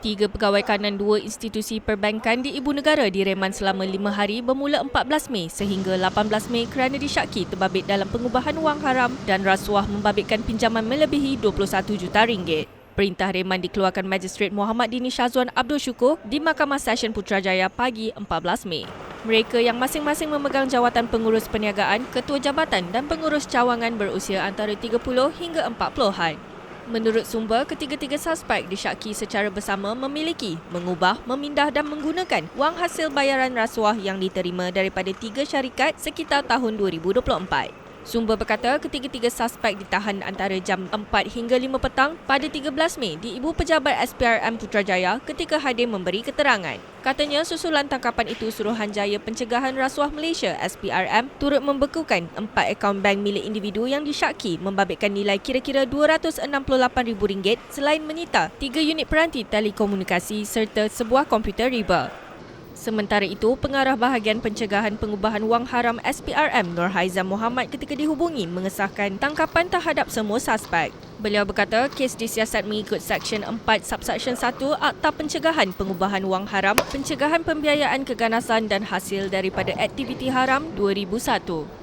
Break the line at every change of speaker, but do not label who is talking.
Tiga pegawai kanan dua institusi perbankan di Ibu Negara direman selama lima hari bermula 14 Mei sehingga 18 Mei kerana disyaki terbabit dalam pengubahan wang haram dan rasuah membabitkan pinjaman melebihi 21 juta ringgit. Perintah reman dikeluarkan Magistrate Muhammad Dini Syazwan Abdul Syukur di Mahkamah Session Putrajaya pagi 14 Mei. Mereka yang masing-masing memegang jawatan pengurus perniagaan, ketua jabatan dan pengurus cawangan berusia antara 30 hingga 40-an. Menurut sumber, ketiga-tiga suspek disyaki secara bersama memiliki, mengubah, memindah dan menggunakan wang hasil bayaran rasuah yang diterima daripada tiga syarikat sekitar tahun 2024. Sumber berkata ketiga-tiga suspek ditahan antara jam 4 hingga 5 petang pada 13 Mei di Ibu Pejabat SPRM Putrajaya ketika hadir memberi keterangan. Katanya susulan tangkapan itu Suruhanjaya Pencegahan Rasuah Malaysia SPRM turut membekukan empat akaun bank milik individu yang disyaki membabitkan nilai kira-kira RM268,000 selain menyita tiga unit peranti telekomunikasi serta sebuah komputer riba. Sementara itu, Pengarah Bahagian Pencegahan Pengubahan Wang Haram SPRM Nur Haizam Muhammad ketika dihubungi mengesahkan tangkapan terhadap semua suspek. Beliau berkata kes disiasat mengikut Seksyen 4 Subseksyen 1 Akta Pencegahan Pengubahan Wang Haram, Pencegahan Pembiayaan Keganasan dan Hasil daripada Aktiviti Haram 2001.